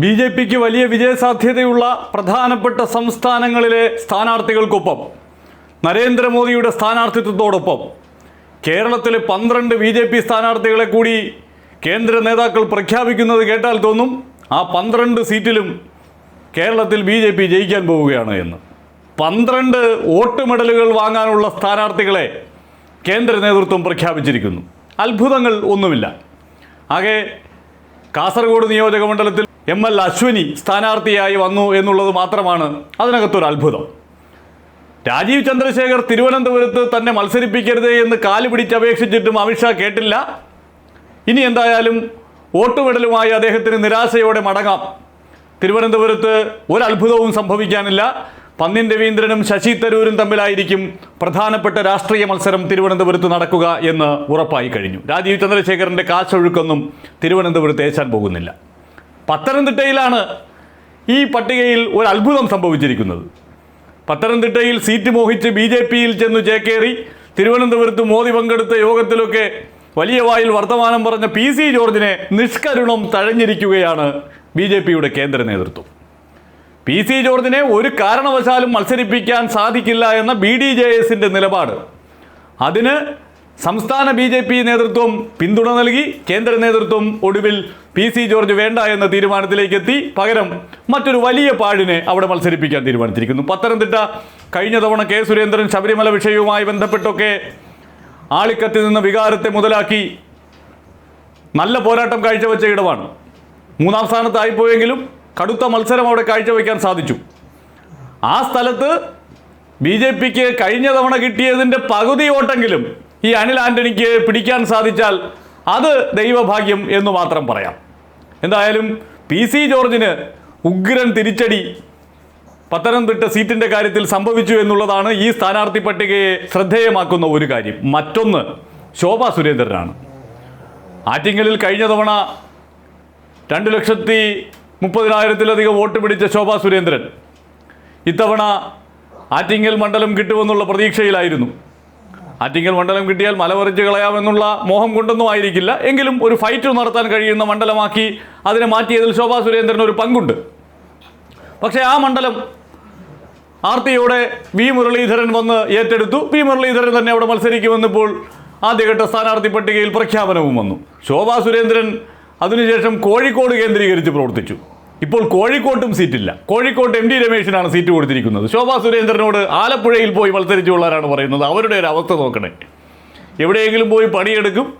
B J പിക്ക് വലിയ വിജയസാധ്യതയുള്ള പ്രധാനപ്പെട്ട സംസ്ഥാനങ്ങളിലെ സ്ഥാനാർത്ഥികൾക്കൊപ്പം നരേന്ദ്രമോദിയുടെ സ്ഥാനാർത്ഥിത്വത്തോടൊപ്പം കേരളത്തിലെ പന്ത്രണ്ട് ബി ജെ പി സ്ഥാനാർത്ഥികളെ കൂടി കേന്ദ്ര നേതാക്കൾ പ്രഖ്യാപിക്കുന്നത് കേട്ടാൽ തോന്നും ആ പന്ത്രണ്ട് സീറ്റിലും കേരളത്തിൽ ബി ജെ പി ജയിക്കാൻ പോവുകയാണ് എന്ന്. പന്ത്രണ്ട് വോട്ട് മെഡലുകൾ വാങ്ങാനുള്ള സ്ഥാനാർത്ഥികളെ കേന്ദ്ര നേതൃത്വം പ്രഖ്യാപിച്ചിരിക്കുന്നു. അത്ഭുതങ്ങൾ ഒന്നുമില്ല. ആകെ കാസർഗോഡ് നിയോജക മണ്ഡലത്തിൽ എം എൽ അശ്വിനി സ്ഥാനാർത്ഥിയായി വന്നു എന്നുള്ളത് മാത്രമാണ് അതിനകത്തൊരു അത്ഭുതം. രാജീവ് ചന്ദ്രശേഖർ തിരുവനന്തപുരത്ത് തന്നെ മത്സരിപ്പിക്കരുത് എന്ന് കാൽ പിടിച്ചപേക്ഷിച്ചിട്ടും അമിത്ഷാ കേട്ടില്ല. ഇനി എന്തായാലും വോട്ട് മെഡലുമായി അദ്ദേഹത്തിന് നിരാശയോടെ മടങ്ങാം. തിരുവനന്തപുരത്ത് ഒരത്ഭുതവും സംഭവിക്കാനില്ല. പന്നിൻ രവീന്ദ്രനും ശശി തരൂരും തമ്മിലായിരിക്കും പ്രധാനപ്പെട്ട രാഷ്ട്രീയ മത്സരം തിരുവനന്തപുരത്ത് നടക്കുക എന്ന് ഉറപ്പായി കഴിഞ്ഞു. രാജീവ് ചന്ദ്രശേഖരന്റെ കാശൊഴുക്കൊന്നും തിരുവനന്തപുരത്ത് ഏശാൻ പോകുന്നില്ല. പത്തനംതിട്ടയിലാണ് ഈ പട്ടികയിൽ ഒരു അത്ഭുതം സംഭവിച്ചിരിക്കുന്നത്. പത്തനംതിട്ടയിൽ സീറ്റ് മോഹിച്ച് ബി ജെ പിയിൽ ചെന്നു ചേക്കേറി തിരുവനന്തപുരത്ത് മോദി പങ്കെടുത്ത യോഗത്തിലൊക്കെ വലിയ വായിൽ വർത്തമാനം പറഞ്ഞ പി സി ജോർജിനെ നിഷ്കരുണം തഴഞ്ഞിരിക്കുകയാണ് ബി ജെ പിയുടെ കേന്ദ്ര നേതൃത്വം. പി സി ജോർജിനെ ഒരു കാരണവശാലും മത്സരിപ്പിക്കാൻ സാധിക്കില്ല എന്ന ബി ഡി ജെ എസിന്റെ നിലപാട്. അതിന് സംസ്ഥാന ബി ജെ പി നേതൃത്വം പിന്തുണ നൽകി കേന്ദ്ര നേതൃത്വം ഒടുവിൽ പി സി ജോർജ് വേണ്ട എന്ന തീരുമാനത്തിലേക്ക് എത്തി പകരം മറ്റൊരു വലിയ പാടിനെ അവിടെ മത്സരിപ്പിക്കാൻ തീരുമാനിച്ചിരിക്കുന്നു. പത്തനംതിട്ട കഴിഞ്ഞ തവണ കെ സുരേന്ദ്രൻ ശബരിമല വിഷയവുമായി ബന്ധപ്പെട്ടൊക്കെ ആളിക്കത്തിൽ നിന്ന് വികാരത്തെ മുതലാക്കി നല്ല പോരാട്ടം കാഴ്ചവെച്ച ഇടമാണ്. മൂന്നാം സ്ഥാനത്തായിപ്പോയെങ്കിലും കടുത്ത മത്സരം അവിടെ കാഴ്ചവെക്കാൻ സാധിച്ചു. ആ സ്ഥലത്ത് ബി ജെ പിക്ക് കഴിഞ്ഞ തവണ കിട്ടിയതിന്റെ പകുതി വോട്ടെങ്കിലും ഈ അനിൽ ആന്റണിക്ക് പിടിക്കാൻ സാധിച്ചാൽ അത് ദൈവഭാഗ്യം എന്ന് മാത്രം പറയാം. എന്തായാലും പി സി ജോർജിന് ഉഗ്രൻ തിരിച്ചടി പത്തനംതിട്ട സീറ്റിന്റെ കാര്യത്തിൽ സംഭവിച്ചു എന്നുള്ളതാണ് ഈ സ്ഥാനാർത്ഥി പട്ടികയെ ശ്രദ്ധേയമാക്കുന്ന ഒരു കാര്യം. മറ്റൊന്ന് ശോഭാ സുരേന്ദ്രനാണ്. ആറ്റിങ്ങലിൽ കഴിഞ്ഞ തവണ രണ്ട് ലക്ഷത്തി മുപ്പതിനായിരത്തിലധികം വോട്ട് പിടിച്ച ശോഭാ സുരേന്ദ്രൻ ഇത്തവണ ആറ്റിങ്ങൽ മണ്ഡലം കിട്ടുമെന്നുള്ള പ്രതീക്ഷയിലായിരുന്നു. ആറ്റിങ്ങൽ മണ്ഡലം കിട്ടിയാൽ മലവറിച്ച് കളയാമെന്നുള്ള മോഹം കൊണ്ടൊന്നും ആയിരിക്കില്ല. എങ്കിലും ഒരു ഫൈറ്റ് നടത്താൻ കഴിയുന്ന മണ്ഡലമാക്കി അതിനെ മാറ്റിയതിൽ ശോഭാ സുരേന്ദ്രന് ഒരു പങ്കുണ്ട്. പക്ഷേ ആ മണ്ഡലം ആർത്തിയോടെ വി മുരളീധരൻ വന്ന് ഏറ്റെടുത്തു. വി മുരളീധരൻ തന്നെ അവിടെ മത്സരിക്കുമെന്നിപ്പോൾ ആദ്യഘട്ട സ്ഥാനാർത്ഥി പട്ടികയിൽ പ്രഖ്യാപനവും വന്നു. ശോഭാ സുരേന്ദ്രൻ അതിനുശേഷം കോഴിക്കോട് കേന്ദ്രീകരിച്ച് പ്രവർത്തിച്ചു. ഇപ്പോൾ കോഴിക്കോട്ടും സീറ്റില്ല. കോഴിക്കോട്ട് എം ഡി രമേശിനാണ് സീറ്റ് കൊടുത്തിരിക്കുന്നത്. ശോഭാ സുരേന്ദ്രനോട് ആലപ്പുഴയിൽ പോയി മത്സരിച്ചുള്ളവരാണ് പറയുന്നത്. അവരുടെ ഒരു അവസ്ഥ നോക്കണേ. എവിടെയെങ്കിലും പോയി പണിയെടുക്കും.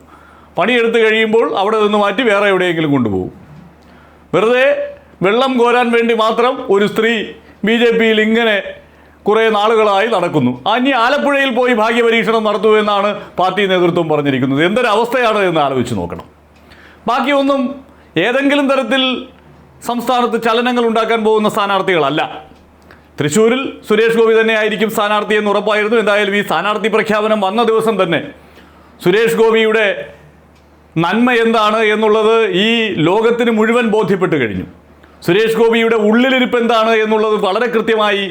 പണിയെടുത്ത് കഴിയുമ്പോൾ അവിടെ നിന്ന് മാറ്റി വേറെ എവിടെയെങ്കിലും കൊണ്ടുപോകും. വെറുതെ വെള്ളം കോരാൻ വേണ്ടി മാത്രം ഒരു സ്ത്രീ ബി ജെ പിയിൽ ഇങ്ങനെ കുറേ നാളുകളായി നടക്കുന്നു. അനി ആലപ്പുഴയിൽ പോയി ഭാഗ്യപരീക്ഷണം നടത്തൂ എന്നാണ് പാർട്ടി നേതൃത്വം പറഞ്ഞിരിക്കുന്നത്. എന്തൊരവസ്ഥയാണ് എന്ന് ആലോചിച്ച് നോക്കണം. ബാക്കിയൊന്നും ഏതെങ്കിലും തരത്തിൽ സംസ്ഥാനത്ത് ചലനങ്ങൾ ഉണ്ടാക്കാൻ പോകുന്ന സ്ഥാനാർത്ഥികളല്ല. തൃശ്ശൂരിൽ സുരേഷ് ഗോപി തന്നെ ആയിരിക്കും സ്ഥാനാർത്ഥി എന്ന് ഉറപ്പായിരുന്നു. എന്തായാലും ഈ സ്ഥാനാർത്ഥി പ്രഖ്യാപനം വന്ന ദിവസം തന്നെ സുരേഷ് ഗോപിയുടെ നന്മ എന്താണ് എന്നുള്ളത് ഈ ലോകത്തിന് മുഴുവൻ ബോധ്യപ്പെട്ട് കഴിഞ്ഞു. സുരേഷ് ഗോപിയുടെ ഉള്ളിലിരിപ്പ് എന്താണ് എന്നുള്ളത് വളരെ കൃത്യമായി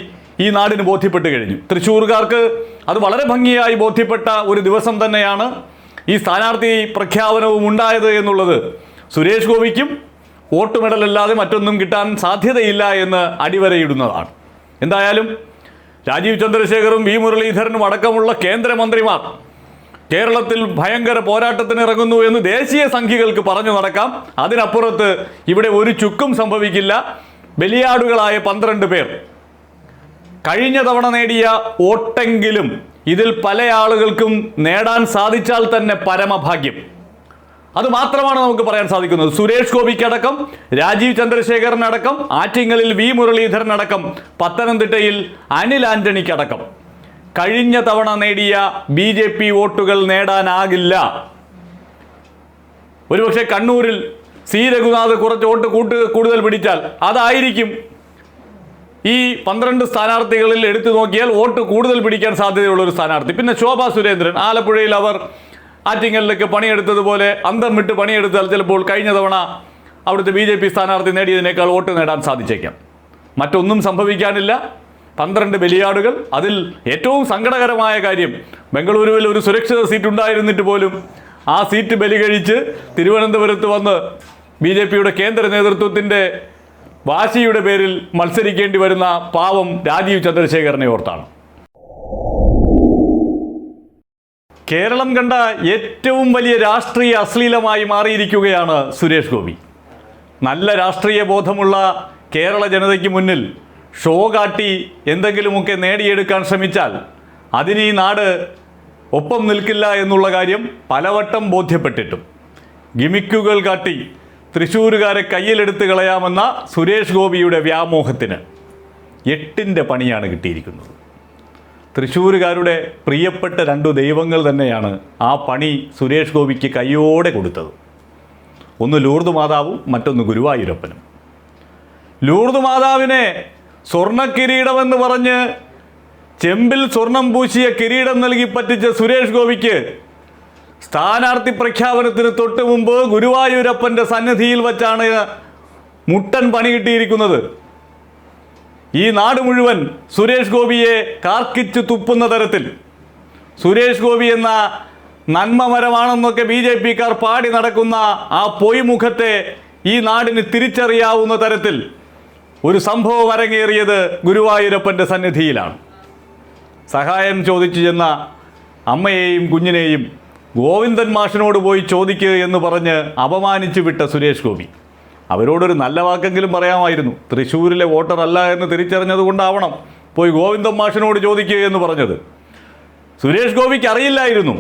ഈ നാടിന് ബോധ്യപ്പെട്ട് കഴിഞ്ഞു. തൃശ്ശൂർകാർക്ക് അത് വളരെ ഭംഗിയായി ബോധ്യപ്പെട്ട ഒരു ദിവസം തന്നെയാണ് ഈ സ്ഥാനാർത്ഥി പ്രഖ്യാപനവും ഉണ്ടായത് എന്നുള്ളത്. സുരേഷ് ഗോപിക്കും വോട്ട് മെഡലല്ലാതെ മറ്റൊന്നും കിട്ടാൻ സാധ്യതയില്ല എന്ന് അടിവരയിടുന്നതാണ്. എന്തായാലും രാജീവ് ചന്ദ്രശേഖറും വി മുരളീധരനും അടക്കമുള്ള കേന്ദ്രമന്ത്രിമാർ കേരളത്തിൽ ഭയങ്കര പോരാട്ടത്തിന് ഇറങ്ങുന്നു എന്ന് ദേശീയ സംഖ്യകൾക്ക് പറഞ്ഞു നടക്കാം. അതിനപ്പുറത്ത് ഇവിടെ ഒരു ചുക്കും സംഭവിക്കില്ല. ബലിയാടുകളായ പന്ത്രണ്ട് പേർ. കഴിഞ്ഞ തവണ നേടിയ വോട്ടെങ്കിലും ഇതിൽ പല ആളുകൾക്കും നേടാൻ സാധിച്ചാൽ തന്നെ പരമഭാഗ്യം. അത് മാത്രമാണ് നമുക്ക് പറയാൻ സാധിക്കുന്നത്. സുരേഷ് ഗോപിക്കടക്കം രാജീവ് ചന്ദ്രശേഖരനടക്കം ആറ്റിങ്ങലിൽ വി മുരളീധരനടക്കം പത്തനംതിട്ടയിൽ അനിൽ ആന്റണിക്കടക്കം. കഴിഞ്ഞ തവണ നേടിയ ബി ജെ പി വോട്ടുകൾ നേടാനാകില്ല. ഒരുപക്ഷെ കണ്ണൂരിൽ സി രഘുനാഥ് കുറച്ച് വോട്ട് കൂട്ട് കൂടുതൽ പിടിച്ചാൽ അതായിരിക്കും. ഈ പന്ത്രണ്ട് സ്ഥാനാർത്ഥികളിൽ എടുത്തു നോക്കിയാൽ വോട്ട് കൂടുതൽ പിടിക്കാൻ സാധ്യതയുള്ള ഒരു സ്ഥാനാർത്ഥി. പിന്നെ ശോഭാ സുരേന്ദ്രൻ ആലപ്പുഴയിൽ അവർ ആറ്റിങ്ങലിലൊക്കെ പണിയെടുത്തതുപോലെ അന്തം വിട്ട് പണിയെടുത്താൽ ചിലപ്പോൾ കഴിഞ്ഞ തവണ അവിടുത്തെ ബി ജെ പി സ്ഥാനാർത്ഥി നേടിയതിനേക്കാൾ വോട്ട് നേടാൻ സാധിച്ചേക്കാം. മറ്റൊന്നും സംഭവിക്കാനില്ല. പന്ത്രണ്ട് ബലിയാടുകൾ. അതിൽ ഏറ്റവും സങ്കടകരമായ കാര്യം ബംഗളൂരുവിൽ ഒരു സുരക്ഷിത സീറ്റ് ഉണ്ടായിരുന്നിട്ട് പോലും ആ സീറ്റ് ബലി കഴിച്ച് തിരുവനന്തപുരത്ത് വന്ന് ബി ജെ പിയുടെ കേന്ദ്ര നേതൃത്വത്തിന്റെ വാശിയുടെ പേരിൽ മത്സരിക്കേണ്ടി വരുന്ന പാവം രാജീവ് ചന്ദ്രശേഖരനെ ഓർത്താണ്. കേരളം കണ്ട ഏറ്റവും വലിയ രാഷ്ട്രീയ അശ്ലീലമായി മാറിയിരിക്കുകയാണ് സുരേഷ് ഗോപി. നല്ല രാഷ്ട്രീയ ബോധമുള്ള കേരള ജനതയ്ക്ക് മുന്നിൽ ഷോ കാട്ടി എന്തെങ്കിലുമൊക്കെ നേടിയെടുക്കാൻ ശ്രമിച്ചാൽ അതിന് ഈ നാട് ഒപ്പം നിൽക്കില്ല എന്നുള്ള കാര്യം പലവട്ടം ബോധ്യപ്പെട്ടിട്ടും. ഗിമിക്കുകൾ കാട്ടി തൃശ്ശൂരുകാരെ കയ്യിലെടുത്ത് കളയാമെന്ന സുരേഷ് ഗോപിയുടെ വ്യാമോഹത്തിന് എട്ടിന്റെ പണിയാണ് കിട്ടിയിരിക്കുന്നത്. തൃശ്ശൂരുകാരുടെ പ്രിയപ്പെട്ട രണ്ടു ദൈവങ്ങൾ തന്നെയാണ് ആ പണി സുരേഷ് ഗോപിക്ക് കയ്യോടെ കൊടുത്തത്. ഒന്ന് ലൂർദ് മാതാവും മറ്റൊന്ന് ഗുരുവായൂരപ്പനും. ലൂർദ് മാതാവിനെ സ്വർണ കിരീടമെന്ന് പറഞ്ഞ് ചെമ്പിൽ സ്വർണം പൂശിയ കിരീടം നൽകി പറ്റിച്ച സുരേഷ് ഗോപിക്ക് സ്ഥാനാർത്ഥി പ്രഖ്യാപനത്തിന് തൊട്ട് മുമ്പ് ഗുരുവായൂരപ്പന്റെ സന്നിധിയിൽ വച്ചാണ് മുട്ടൻ പണി കിട്ടിയിരിക്കുന്നത്. ഈ നാട് മുഴുവൻ സുരേഷ് ഗോപിയെ കാർക്കിച്ച് തുപ്പുന്ന തരത്തിൽ. സുരേഷ് ഗോപി എന്ന നന്മമരമാണെന്നൊക്കെ ബി ജെ പിക്കാർ പാടി നടക്കുന്ന ആ പൊയ്മുഖത്തെ ഈ നാടിന് തിരിച്ചറിയാവുന്ന തരത്തിൽ ഒരു സംഭവം അരങ്ങേറിയത് ഗുരുവായൂരപ്പന്റെ സന്നിധിയിലാണ്. സഹായം ചോദിച്ചു ചെന്ന അമ്മയെയും കുഞ്ഞിനെയും ഗോവിന്ദൻ മാഷിനോട് പോയി ചോദിക്കുക എന്ന് പറഞ്ഞ് അപമാനിച്ചു വിട്ട സുരേഷ് ഗോപി. അവരോടൊരു നല്ല വാക്കെങ്കിലും പറയാമായിരുന്നു. തൃശ്ശൂരിലെ വോട്ടർ അല്ല എന്ന് തിരിച്ചറിഞ്ഞത് കൊണ്ടാവണം പോയി ഗോവിന്ദൻ മാഷിനോട് ചോദിക്കുക എന്ന് പറഞ്ഞത്. സുരേഷ് ഗോപിക്ക് അറിയില്ലായിരുന്നു.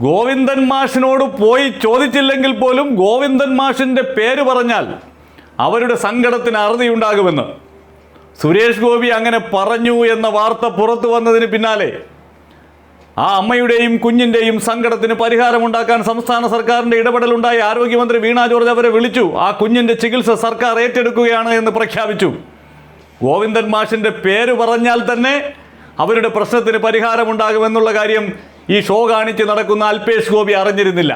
ഗോവിന്ദൻ മാഷിനോട് പോയി ചോദിച്ചില്ലെങ്കിൽ പോലും ഗോവിന്ദൻ മാഷിന്റെ പേര് പറഞ്ഞാൽ അവരുടെ സങ്കടത്തിന് അറുതിയുണ്ടാകുമെന്ന്. സുരേഷ് ഗോപി അങ്ങനെ പറഞ്ഞു എന്ന വാർത്ത പുറത്തു വന്നതിന് പിന്നാലെ ആ അമ്മയുടെയും കുഞ്ഞിന്റെയും സങ്കടത്തിന് പരിഹാരമുണ്ടാക്കാൻ സംസ്ഥാന സർക്കാരിന്റെ ഇടപെടലുണ്ടായി. ആരോഗ്യമന്ത്രി വീണ ജോർജ് അവരെ വിളിച്ചു. ആ കുഞ്ഞിന്റെ ചികിത്സ സർക്കാർ ഏറ്റെടുക്കുകയാണ് എന്ന് പ്രഖ്യാപിച്ചു. ഗോവിന്ദൻ മാഷിന്റെ പേര് പറഞ്ഞാൽ തന്നെ അവരുടെ പ്രശ്നത്തിന് പരിഹാരമുണ്ടാകുമെന്നുള്ള കാര്യം ഈ ഷോ കാണിച്ച് നടക്കുന്ന അൽപേഷ് ഗോപി അറിഞ്ഞിരുന്നില്ല.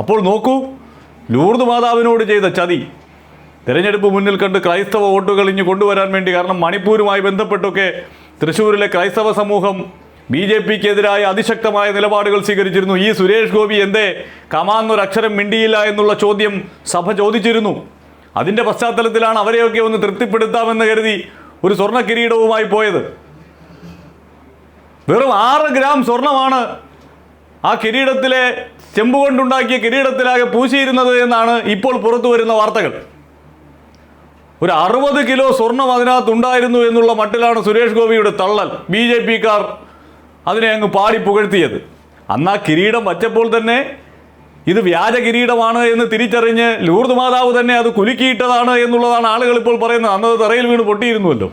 അപ്പോൾ നോക്കൂ ലൂർദ് മാതാവിനോട് ചെയ്ത ചതി. തിരഞ്ഞെടുപ്പ് മുന്നിൽ കണ്ട് ക്രൈസ്തവ വോട്ടുകൾ ഇഞ്ഞ് കൊണ്ടുവരാൻ വേണ്ടി കാരണം മണിപ്പൂരുമായി ബന്ധപ്പെട്ടൊക്കെ തൃശ്ശൂരിലെ ക്രൈസ്തവ സമൂഹം ബി ജെ പിക്കെതിരായ അതിശക്തമായ നിലപാടുകൾ സ്വീകരിച്ചിരുന്നു. ഈ സുരേഷ് ഗോപി എന്തേ? കമാന്നൊരു അക്ഷരം മിണ്ടിയില്ല എന്നുള്ള ചോദ്യം സഭ ചോദിച്ചിരുന്നു. അതിന്റെ പശ്ചാത്തലത്തിലാണ് അവരെയൊക്കെ ഒന്ന് തൃപ്തിപ്പെടുത്താമെന്ന് കരുതി ഒരു സ്വർണ കിരീടവുമായി പോയത്. വെറും ആറ് ഗ്രാം സ്വർണമാണ് ആ കിരീടത്തിലെ ചെമ്പ് കൊണ്ടുണ്ടാക്കിയ കിരീടത്തിലാകെ പൂശിയിരുന്നത് എന്നാണ് ഇപ്പോൾ പുറത്തു വരുന്ന വാർത്തകൾ. ഒരു അറുപത് കിലോ സ്വർണം അതിനകത്തുണ്ടായിരുന്നു എന്നുള്ള മട്ടിലാണ് സുരേഷ് ഗോപിയുടെ തള്ളൽ. ബി ജെ പിക്കാർ അതിനെ അങ്ങ് പാടി പുകഴ്ത്തിയത്. അന്ന് ആ കിരീടം വച്ചപ്പോൾ തന്നെ ഇത് വ്യാജ കിരീടമാണ് എന്ന് തിരിച്ചറിഞ്ഞ് ലൂർദ് മാതാവ് തന്നെ അത് കുലുക്കിയിട്ടതാണ് എന്നുള്ളതാണ് ആളുകൾ ഇപ്പോൾ പറയുന്നത്. അന്നത് തറയിൽ വീണ് പൊട്ടിയിരുന്നുവല്ലോ.